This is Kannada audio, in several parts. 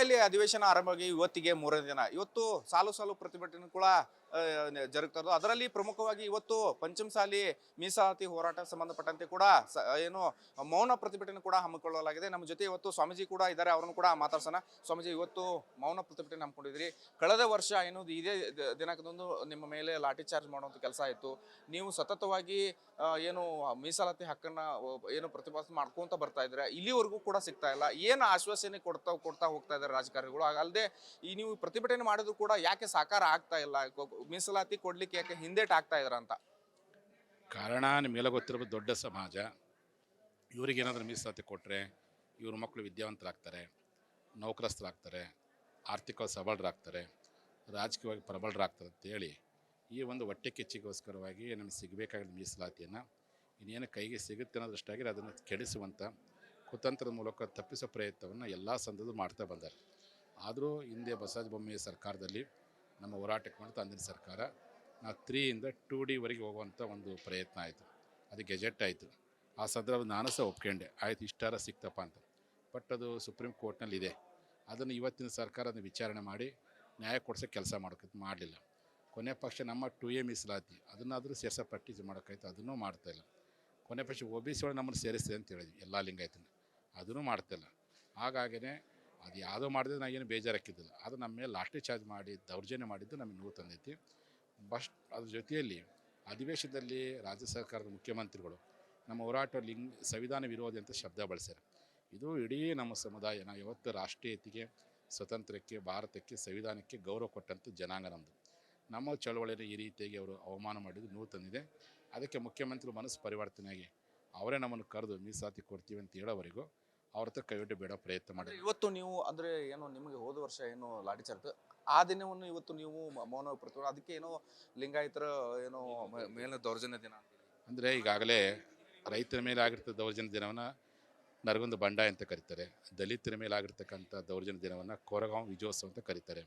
ಇಲ್ಲಿ ಅಧಿವೇಶನ ಆರಂಭವಾಗಿ ಇವತ್ತಿಗೆ ಮೂರನೇ ದಿನ. ಇವತ್ತು ಸಾಲು ಸಾಲು ಪ್ರತಿಭಟನೆ ಕೂಡ ಜರುಗ್ತಾ ಅದರಲ್ಲಿ ಪ್ರಮುಖವಾಗಿ ಇವತ್ತು ಪಂಚಮಸಾಲಿ ಮೀಸಲಾತಿ ಹೋರಾಟ ಸಂಬಂಧಪಟ್ಟಂತೆ ಕೂಡ ಏನು ಮೌನ ಪ್ರತಿಭಟನೆ ಕೂಡ ಹಮ್ಮಿಕೊಳ್ಳಲಾಗಿದೆ. ನಮ್ಮ ಜೊತೆ ಇವತ್ತು ಸ್ವಾಮೀಜಿ ಕೂಡ ಇದ್ದಾರೆ. ಅವರನ್ನು ಕೂಡ ಮಾತಾಡ್ಸೋಣ. ಸ್ವಾಮೀಜಿ, ಇವತ್ತು ಮೌನ ಪ್ರತಿಭಟನೆ ಹಮ್ಮಿಕೊಂಡಿದ್ರಿ. ಕಳೆದ ವರ್ಷ ಏನು ಇದೇ ದಿನಾಂಕದಂದು ನಿಮ್ಮ ಮೇಲೆ ಲಾಠಿ ಚಾರ್ಜ್ ಮಾಡುವಂಥ ಕೆಲಸ ಆಯಿತು. ನೀವು ಸತತವಾಗಿ ಏನು ಮೀಸಲಾತಿ ಹಕ್ಕನ್ನು ಏನು ಪ್ರತಿಪಾದನೆ ಮಾಡ್ಕೊಂತ ಬರ್ತಾ ಇದ್ರೆ ಇಲ್ಲಿವರೆಗೂ ಕೂಡ ಸಿಗ್ತಾ ಇಲ್ಲ. ಏನು ಆಶ್ವಾಸನೆ ಕೊಡ್ತಾ ಕೊಡ್ತಾ ಹೋಗ್ತಾ ಇದ್ದಾರೆ ರಾಜಕಾರಣಿಗಳು? ಅಲ್ಲದೆ ಈ ನೀವು ಪ್ರತಿಭಟನೆ ಮಾಡಿದ್ರು ಕೂಡ ಯಾಕೆ ಸಾಕಾರ ಆಗ್ತಾ ಇಲ್ಲ? ಮೀಸಲಾತಿ ಕೊಡ್ಲಿಕ್ಕೆ ಯಾಕೆ ಹಿಂದೇಟ್ ಆಗ್ತಾ ಇದ್ರ ಅಂತ? ಕಾರಣ ನಿಮಗೆಲ್ಲ ಗೊತ್ತಿರೋದು ದೊಡ್ಡ ಸಮಾಜ. ಇವರಿಗೇನಾದ್ರೂ ಮೀಸಲಾತಿ ಕೊಟ್ಟರೆ ಇವ್ರ ಮಕ್ಕಳು ವಿದ್ಯಾವಂತರಾಗ್ತಾರೆ, ನೌಕರಸ್ಥರಾಗ್ತಾರೆ ಆರ್ಥಿಕವಾಗಿ ಸಬಲರಾಗ್ತಾರೆ, ರಾಜಕೀಯವಾಗಿ ಪ್ರಬಲರಾಗ್ತಾರೆ ಅಂತೇಳಿ ಈ ಒಂದು ಹೊಟ್ಟೆ ಕಿಚ್ಚಿಗೋಸ್ಕರವಾಗಿ ನಮಗೆ ಸಿಗಬೇಕಾಗಿದ್ದ ಮೀಸಲಾತಿಯನ್ನು ಇನ್ನೇನು ಕೈಗೆ ಸಿಗುತ್ತೆ ಅನ್ನೋ ದೃಷ್ಟಿಯಾಗಿ ಅದನ್ನು ಕೆಡಿಸುವಂಥ ಕುತಂತ್ರದ ಮೂಲಕ ತಪ್ಪಿಸೋ ಪ್ರಯತ್ನವನ್ನು ಎಲ್ಲ ಸಂದರ್ಭದಲ್ಲೂ ಮಾಡ್ತಾ ಬಂದಾರೆ. ಆದರೂ ಹಿಂದೆ ಬಸವರಾಜ ಬೊಮ್ಮಾಯಿ ಸರ್ಕಾರದಲ್ಲಿ ನಮ್ಮ ಹೋರಾಟಕ್ಕೆ ಮಾಡ್ತಾ ಅಂದಿನ ಸರ್ಕಾರ. ನಾವು ತ್ರೀಯಿಂದ ಟೂ ಡಿವರೆಗೆ ಹೋಗುವಂಥ ಒಂದು ಪ್ರಯತ್ನ ಆಯಿತು. ಅದು ಗೆಜೆಟ್ ಆಯಿತು. ಆ ಸಂದರ್ಭ ನಾನು ಸಹ ಒಪ್ಕೊಂಡೆ. ಆಯ್ತು, ಇಷ್ಟಾರ ಸಿಕ್ತಪ್ಪ ಅಂತ. ಬಟ್ ಅದು ಸುಪ್ರೀಂ ಕೋರ್ಟ್ನಲ್ಲಿ ಇದೆ. ಅದನ್ನು ಇವತ್ತಿನ ಸರ್ಕಾರ ಅದನ್ನು ವಿಚಾರಣೆ ಮಾಡಿ ನ್ಯಾಯ ಕೊಡಿಸೋ ಕೆಲಸ ಮಾಡೋಕೆ ಮಾಡಲಿಲ್ಲ. ಕೊನೆ ಪಕ್ಷ ನಮ್ಮ ಟು ಎ ಮೀಸಲಾತಿ. ಅದನ್ನಾದರೂ ಸೇರ್ಸೋ ಪ್ರಾಕ್ಟೀಸ್ ಮಾಡೋಕ್ಕಾಯ್ತು. ಅದನ್ನೂ ಮಾಡ್ತಾಯಿಲ್ಲ ಕೊನೆ ಪಕ್ಷ ಒ ಬಿ ಸಿ ಒಳಗೆ ನಮ್ಮನ್ನು ಸೇರಿಸಿದೆ ಅಂತ ಹೇಳಿದ್ವಿ. ಎಲ್ಲ ಲಿಂಗಾಯತನ. ಅದನ್ನೂ ಮಾಡ್ತಾಯಿಲ್ಲ ಹಾಗಾಗಿನೇ ಅದು ಯಾವುದೋ ಮಾಡಿದ್ರೆ ಏನು ಬೇಜಾರಾಕಿದ್ದಿಲ್ಲ. ಅದು ನಮ್ಮ ಮೇಲೆ ಲಾಠಿ ಚಾರ್ಜ್ ಮಾಡಿ ದೌರ್ಜನ್ಯ ಮಾಡಿದ್ದು ನಮಗೆ ನೋವು ತಂದೈತಿ. ಬಸ್ ಅದ್ರ ಜೊತೆಯಲ್ಲಿ ಅಧಿವೇಶನದಲ್ಲಿ ರಾಜ್ಯ ಸರ್ಕಾರದ ಮುಖ್ಯಮಂತ್ರಿಗಳು ನಮ್ಮ ಹೋರಾಟ ಲಿಂಗ್ ಸಂವಿಧಾನ ವಿರೋಧಿ ಅಂತ ಶಬ್ದ ಬಳಸ್ಯಾರ. ಇದು ಇಡೀ ನಮ್ಮ ಸಮುದಾಯ ನಾವು ಯಾವತ್ತು ರಾಷ್ಟ್ರೀಯತೆಗೆ ಸ್ವತಂತ್ರಕ್ಕೆ, ಭಾರತಕ್ಕೆ, ಸಂವಿಧಾನಕ್ಕೆ ಗೌರವ ಕೊಟ್ಟಂಥ ಜನಾಂಗ ನಮ್ಮದು ನಮ್ಮ ಚಳವಳಿಯನ್ನು ಈ ರೀತಿಯಾಗಿ ಅವರು ಅವಮಾನ ಮಾಡಿದ್ದು ನೋವು ತಂದಿದೆ. ಅದಕ್ಕೆ ಮುಖ್ಯಮಂತ್ರಿ ಮನಸ್ಸು ಪರಿವರ್ತನೆಯಾಗಿ ಅವರೇ ನಮ್ಮನ್ನು ಕರೆದು ಮೀಸಾತಿ ಕೊಡ್ತೀವಿ ಅಂತ ಹೇಳೋವರೆಗೂ ಅವ್ರ ಹತ್ರ ಕೈವಿಟ್ಟು ಬೇಡ ಪ್ರಯತ್ನ ಮಾಡಿ ಇವತ್ತು ನೀವು ಅಂದ್ರೆ ಏನು ನಿಮಗೆ ಹೋದ ವರ್ಷ ಏನು ಲಾಠಿ ಚಾರ್ಜ್ ಆ ದಿನವನ್ನು ಇವತ್ತು ನೀವು ಮೌನ ಪ್ರತಿಭಟನೆ ಅದಕ್ಕೆ ಏನೋ ಲಿಂಗಾಯತರ ಏನೋ ಮೇಲಿನ ದೌರ್ಜನ್ಯ ದಿನ. ಅಂದರೆ ಈಗಾಗಲೇ ರೈತರ ಮೇಲೆ ಆಗಿರ್ತಕ್ಕ ದೌರ್ಜನ್ಯ ದಿನವನ್ನು ನರಗುಂದ ಬಂಡಾಯ ಅಂತ ಕರೀತಾರೆ. ದಲಿತರ ಮೇಲೆ ಆಗಿರ್ತಕ್ಕಂಥ ದೌರ್ಜನ್ಯ ದಿನವನ್ನು ಕೊರಗಾಂವ್ ವಿಜಯೋತ್ಸವ ಅಂತ ಕರೀತಾರೆ.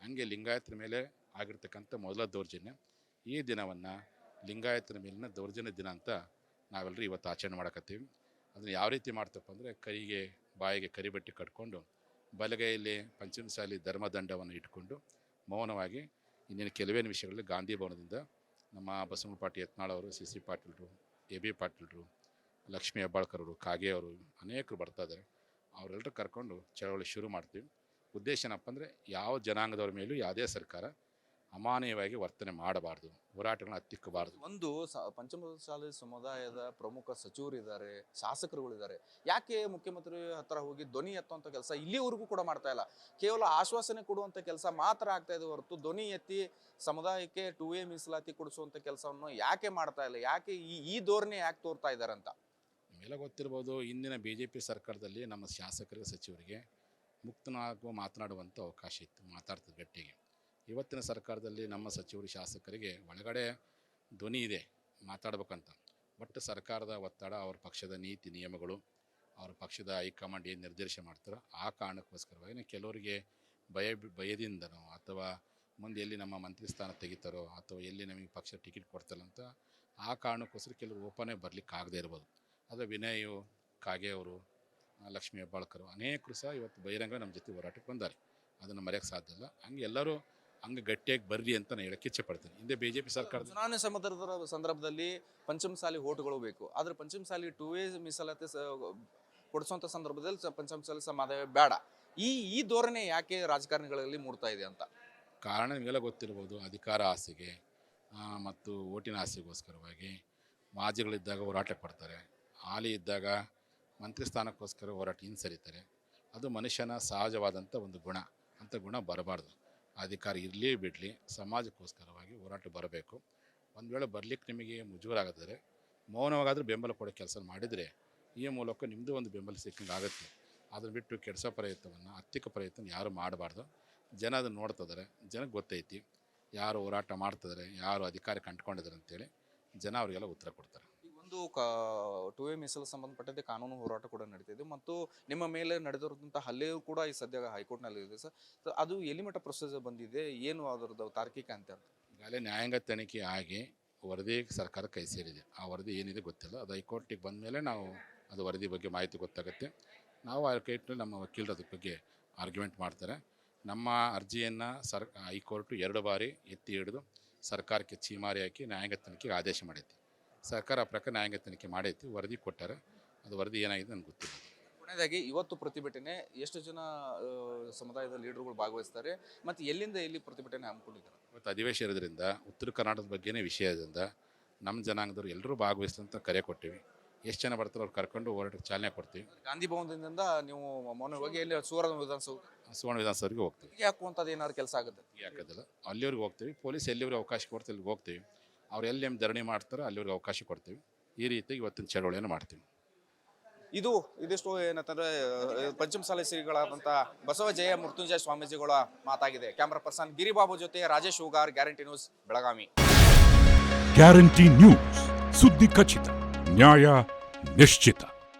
ಹಂಗೆ ಲಿಂಗಾಯತರ ಮೇಲೆ ಆಗಿರ್ತಕ್ಕಂಥ ಮೊದಲ ದೌರ್ಜನ್ಯ ಈ ದಿನವನ್ನು ಲಿಂಗಾಯತರ ಮೇಲಿನ ದೌರ್ಜನ್ಯ ದಿನ ಅಂತ ನಾವೆಲ್ಲರೂ ಇವತ್ತು ಆಚರಣೆ ಮಾಡಕತ್ತೀವಿ. ಅದನ್ನು ಯಾವ ರೀತಿ ಮಾಡ್ತಪ್ಪ ಅಂದರೆ ಕೈಗೆ, ಬಾಯಿಗೆ ಕರಿಬಟ್ಟೆ ಕಟ್ಕೊಂಡು ಬಲಗೈಯಲ್ಲಿ ಪಂಚಮಸಾಲಿ ಧರ್ಮದಂಡವನ್ನು ಇಟ್ಕೊಂಡು ಮೌನವಾಗಿ ಇಂದಿನ ಕೆಲವೇ ನಿಮಿಷಗಳಲ್ಲಿ ಗಾಂಧಿ ಭವನದಿಂದ ನಮ್ಮ ಬಸವನ ಪಾಟೀಲ್ ಯತ್ನಾಳ್ ಅವರು, ಸಿ ಸಿ ಪಾಟೀಲ್ರು, ಎ ಬಿ ಪಾಟೀಲ್ರು, ಲಕ್ಷ್ಮೀ ಹೆಬ್ಬಾಳ್ಕರ್ ಅವರು, ಕಾಗೆ ಅವರು ಅನೇಕರು ಬರ್ತಾ ಇದ್ದಾರೆ. ಅವರೆಲ್ಲರೂ ಕರ್ಕೊಂಡು ಚಳವಳಿ ಶುರು ಮಾಡ್ತೀವಿ. ಉದ್ದೇಶ ಏನಪ್ಪ ಅಂದರೆ ಯಾವ ಜನಾಂಗದವ್ರ ಮೇಲೂ ಯಾವುದೇ ಸರ್ಕಾರ ಅಮಾನೀಯವಾಗಿ ವರ್ತನೆ ಮಾಡಬಾರ್ದು ಹೋರಾಟಗಳನ್ನ ಹತ್ತಿಕ್ಕಬಾರ್ದು ಒಂದು ಸ- ಪಂಚಮಸಾಲಿ ಸಮುದಾಯದ ಪ್ರಮುಖ ಸಚಿವರಿದ್ದಾರೆ ಶಾಸಕರುಗಳಿದ್ದಾರೆ. ಯಾಕೆ ಮುಖ್ಯಮಂತ್ರಿ ಹತ್ರ ಹೋಗಿ ಧ್ವನಿ ಎತ್ತುವಂತ ಕೆಲಸ ಇಲ್ಲಿವರೆಗೂ ಕೂಡ ಮಾಡ್ತಾ ಇಲ್ಲ? ಕೇವಲ ಆಶ್ವಾಸನೆ ಕೊಡುವಂತ ಕೆಲಸ ಮಾತ್ರ ಆಗ್ತಾ ಇದೆ ಹೊರತು ಧ್ವನಿ ಎತ್ತಿ ಸಮುದಾಯಕ್ಕೆ ಟು ಎ ಮೀಸಲಾತಿ ಕೊಡಿಸುವಂತ ಕೆಲಸವನ್ನು ಯಾಕೆ ಮಾಡ್ತಾ ಇಲ್ಲ? ಯಾಕೆ ಈ ಈ ಧೋರಣೆ ಯಾಕೆ ತೋರ್ತಾ ಇದ್ದಾರೆ ಅಂತ? ನಿಮಗೆಲ್ಲ ಗೊತ್ತಿರ್ಬೋದು ಇಂದಿನ ಬಿ ಜೆ ಪಿ ಸರ್ಕಾರದಲ್ಲಿ ನಮ್ಮ ಶಾಸಕರಿಗೆ ಸಚಿವರಿಗೆ ಮುಕ್ತನಾಗುವ ಮಾತನಾಡುವಂಥ ಅವಕಾಶ ಇತ್ತು ಮಾತಾಡ್ತಿದ್ದು ಗಟ್ಟಿಗೆ ಇವತ್ತಿನ ಸರ್ಕಾರದಲ್ಲಿ ನಮ್ಮ ಸಚಿವರು ಶಾಸಕರಿಗೆ ಒಳಗಡೆ ಧ್ವನಿ ಇದೆ, ಮಾತಾಡ್ಬೇಕಂತ. ಬಟ್ ಸರ್ಕಾರದ ಒತ್ತಡ, ಅವ್ರ ಪಕ್ಷದ ನೀತಿ, ನಿಯಮಗಳು, ಅವ್ರ ಪಕ್ಷದ ಹೈಕಮಾಂಡ್ ಏನು ನಿರ್ದೇಶ ಮಾಡ್ತಾರೋ ಆ ಕಾರಣಕ್ಕೋಸ್ಕರವಾಗಿ ಕೆಲವರಿಗೆ ಭಯ ಭಯದಿಂದನೋ ಅಥವಾ ಮುಂದೆ ಎಲ್ಲಿ ನಮ್ಮ ಮಂತ್ರಿ ಸ್ಥಾನ ತೆಗಿತಾರೋ ಅಥವಾ ಎಲ್ಲಿ ನಮಗೆ ಪಕ್ಷ ಟಿಕೆಟ್ ಕೊಡ್ತಾರಂತ ಆ ಕಾರಣಕ್ಕೋಸ್ಕರ ಕೆಲವರು ಓಪನೇ ಬರ್ಲಿಕ್ಕೆ ಆಗದೇ ಇರ್ಬೋದು. ಅದು ವಿನಯು ಕಾಗೆ ಅವರು, ಲಕ್ಷ್ಮೀ ಹೆಬ್ಬಾಳ್ಕರು, ಅನೇಕರು ಸಹ ಇವತ್ತು ಬಹಿರಂಗ ನಮ್ಮ ಜೊತೆ ಹೋರಾಟಕ್ಕೆ ಬಂದಾರೆ. ಅದನ್ನು ಮರೆಯೋಕ್ಕೆ ಸಾಧ್ಯ ಇಲ್ಲ. ಹಂಗೆ ಎಲ್ಲರೂ ಹಂಗೆ ಗಟ್ಟಿಯಾಗಿ ಬರ್ರಿ ಅಂತ ನಾನು ಹೇಳಕ್ಕೆ ಇಚ್ಛೆ ಪಡ್ತೀನಿ. ಹಿಂದೆ ಬಿ ಜೆ ಪಿ ಸರ್ಕಾರದ ಚುನಾವಣೆ ಸಮುದ್ರದ ಸಂದರ್ಭದಲ್ಲಿ ಪಂಚಮಸಾಲಿ ಓಟುಗಳು ಬೇಕು. ಆದ್ರೆ ಪಂಚಮಸಾಲಿ ಟು ವೇ ಮೀಸಲಾತಿ ಸ- ಕೊಡಿಸುವಂತ ಸಂದರ್ಭದಲ್ಲಿ ಪಂಚಮಸಾಲಿ ಸಮಾದಾಯ ಬೇಡ. ಈ ಈ ಧೋರಣೆ ಯಾಕೆ ರಾಜಕಾರಣಿಗಳಲ್ಲಿ ಮೂಡ್ತಾ ಇದೆ ಅಂತ? ಕಾರಣ ನಿಮಗೆಲ್ಲ ಗೊತ್ತಿರ್ಬೋದು. ಅಧಿಕಾರ ಆಸೆಗೆ ಮತ್ತು ಓಟಿನ ಆಸೆಗೋಸ್ಕರವಾಗಿ ಮಾಜಿಗಳಿದ್ದಾಗ ಹೋರಾಟ ಪಡ್ತಾರೆ. ಹಾಲಿ ಇದ್ದಾಗ ಮಂತ್ರಿ ಸ್ಥಾನಕ್ಕೋಸ್ಕರ ಹೋರಾಟ ಹಿಂಸರಿತಾರೆ. ಅದು ಮನುಷ್ಯನ ಸಹಜವಾದಂಥ ಒಂದು ಗುಣ. ಅಂಥ ಗುಣ ಬರಬಾರ್ದು. ಅಧಿಕಾರ ಇರಲಿ ಬಿಡಲಿ, ಸಮಾಜಕ್ಕೋಸ್ಕರವಾಗಿ ಹೋರಾಟ ಬರಬೇಕು. ಒಂದು ವೇಳೆ ಬರಲಿಕ್ಕೆ ನಿಮಗೆ ಮುಜುಗರಾಗಿದ್ದರೆ, ಮೌನವಾಗಾದರೂ ಬೆಂಬಲ ಕೊಡೋ ಕೆಲಸ ಮಾಡಿದರೆ, ಈ ಮೂಲಕ ನಿಮ್ಮದು ಒಂದು ಬೆಂಬಲ ಸಿಕ್ಕಂಗೆ ಆಗುತ್ತೆ. ಅದನ್ನು ಬಿಟ್ಟು ಕೆಡಿಸೋ ಪ್ರಯತ್ನವನ್ನು ಆರ್ಥಿಕ ಪ್ರಯತ್ನ ಯಾರು ಮಾಡಬಾರ್ದು. ಜನ ಅದನ್ನು ನೋಡ್ತಿದ್ದಾರೆ ಜನಕ್ಕೆ ಗೊತ್ತೈತಿ. ಯಾರು ಹೋರಾಟ ಮಾಡ್ತಿದ್ದಾರೆ ಯಾರು ಅಧಿಕಾರಕ್ಕೆ ಅಂಟ್ಕೊಂಡಿದ್ದಾರೆ ಅಂತೇಳಿ ಜನ ಅವರಿಗೆಲ್ಲ ಉತ್ತರ ಕೊಡ್ತಾರೆ. ಒಂದು ಟು ಎ ಮೀಸಲು ಸಂಬಂಧಪಟ್ಟಂತೆ ಕಾನೂನು ಹೋರಾಟ ಕೂಡ ನಡೀತಿದೆ. ಮತ್ತು ನಿಮ್ಮ ಮೇಲೆ ನಡೆದಿರುವಂತಹ ಹಲ್ಲೆಯೂ ಕೂಡ ಈ ಸದ್ಯ ಹೈಕೋರ್ಟ್ನಲ್ಲಿ ಇದೆ ಸರ್. ಅದು ಎಲ್ಲಿ ಮಟ್ಟ ಪ್ರೊಸೀಜರ್ ಬಂದಿದೆ? ಏನು ಅದರದ್ದು ತಾರ್ಕಿಕ ಅಂತ ಈಗಾಗಲೇ ನ್ಯಾಯಾಂಗ ತನಿಖೆ ಆಗಿ ವರದಿ ಸರ್ಕಾರ ಕೈ ಸೇರಿದೆ. ಆ ವರದಿ ಏನಿದೆ ಗೊತ್ತಿಲ್ಲ. ಅದು ಹೈಕೋರ್ಟಿಗೆ ಬಂದ ಮೇಲೆ ನಾವು ಅದು ವರದಿ ಬಗ್ಗೆ ಮಾಹಿತಿ ಗೊತ್ತಾಗುತ್ತೆ. ನಾವು ಆ ಕೇಟ್ನಲ್ಲಿ ನಮ್ಮ ವಕೀಲರು ಅದ್ರ ಬಗ್ಗೆ ಆರ್ಗ್ಯುಮೆಂಟ್ ಮಾಡ್ತಾರೆ. ನಮ್ಮ ಅರ್ಜಿಯನ್ನು ಸರ್, ಹೈಕೋರ್ಟು ಎರಡು ಬಾರಿ ಎತ್ತಿ ಹಿಡಿದು ಸರ್ಕಾರಕ್ಕೆ ಚೀಮಾರಿ ಹಾಕಿ ನ್ಯಾಯಾಂಗ ತನಿಖೆಗೆ ಆದೇಶ ಮಾಡೈತಿ ಸರ್ಕಾರ ಪ್ರಕಾರ ನ್ಯಾಯಾಂಗ ತನಿಖೆ ಮಾಡೈತಿ ವರದಿ ಕೊಟ್ಟಾರೆ. ಅದು ವರದಿ ಏನಾಗಿದೆ ನನಗೆ ಗೊತ್ತಿಲ್ಲ. ಕೊನೆಯದಾಗಿ ಇವತ್ತು ಪ್ರತಿಭಟನೆ ಎಷ್ಟು ಜನ ಸಮುದಾಯದ ಲೀಡರ್ಗಳು ಭಾಗವಹಿಸ್ತಾರೆ ಮತ್ತು ಎಲ್ಲಿಂದ ಎಲ್ಲಿ ಪ್ರತಿಭಟನೆ ಹಮ್ಮಿಕೊಂಡಿದ್ದಾರೆ? ಇವತ್ತು ಅಧಿವೇಶ ಇರೋದ್ರಿಂದ ಉತ್ತರ ಕರ್ನಾಟಕದ ಬಗ್ಗೆನೇ ವಿಷಯದಿಂದ ನಮ್ಮ ಜನಾಂಗದವ್ರು ಎಲ್ಲರೂ ಭಾಗವಹಿಸ್ತಂತ ಕರೆ ಕೊಟ್ಟಿವಿ. ಎಷ್ಟು ಜನ ಬರ್ತಾರೋ ಅವ್ರು ಕರ್ಕೊಂಡು ಹೋರಾಟಕ್ಕೆ ಚಾಲನೆ ಕೊಡ್ತೀವಿ. ಗಾಂಧಿ ಭವನದಿಂದ ನೀವು ಮೌನವಾಗಿ ಎಲ್ಲಿ ಸುವರ್ಣ ವಿಧಾನಸೌಧ? ಸುವರ್ಣ ವಿಧಾನಸೌಧರಿಗೆ ಹೋಗ್ತೀವಿ. ಹಾಕುವಂಥದ್ದು ಏನಾದ್ರು ಕೆಲಸ ಆಗುತ್ತೆ? ಯಾಕಲ್ಲ ಅಲ್ಲಿವ್ರಿಗೆ ಹೋಗ್ತೀವಿ. ಪೊಲೀಸ್ ಎಲ್ಲಿವ್ರಿಗೆ ಅವಕಾಶ ಕೊಡ್ತೀವಿ ಅಲ್ಲಿಗೆ ಹೋಗ್ತೀವಿ. ಅವ್ರು ಎಲ್ಲಿ ಏನು ಧರಣಿ ಮಾಡ್ತಾರೋ ಅಲ್ಲಿವ್ರಿಗೆ ಅವಕಾಶ ಕೊಡ್ತೀವಿ. ಈ ರೀತಿ ಇವತ್ತಿನ ಚಳವಳಿಯನ್ನು ಮಾಡ್ತೀವಿ. ಇದು ಇದಿಷ್ಟು ಏನಂತಂದ್ರೆ ಪಂಚಮಸಾಲೆ ಶ್ರೀಗಳಾದಂಥ ಬಸವಜಯ ಮೃತ್ಯುಂಜಯ ಸ್ವಾಮೀಜಿಗಳ ಮಾತಾಗಿದೆ. ಕ್ಯಾಮ್ರಾ ಪರ್ಸನ್ ಗಿರಿಬಾಬು ಜೊತೆ Rajesh Hoogar guarantee news Belagavi. Guarantee news ಸುದ್ದಿ ಖಚಿತ ನ್ಯಾಯ ನಿಶ್ಚಿತ.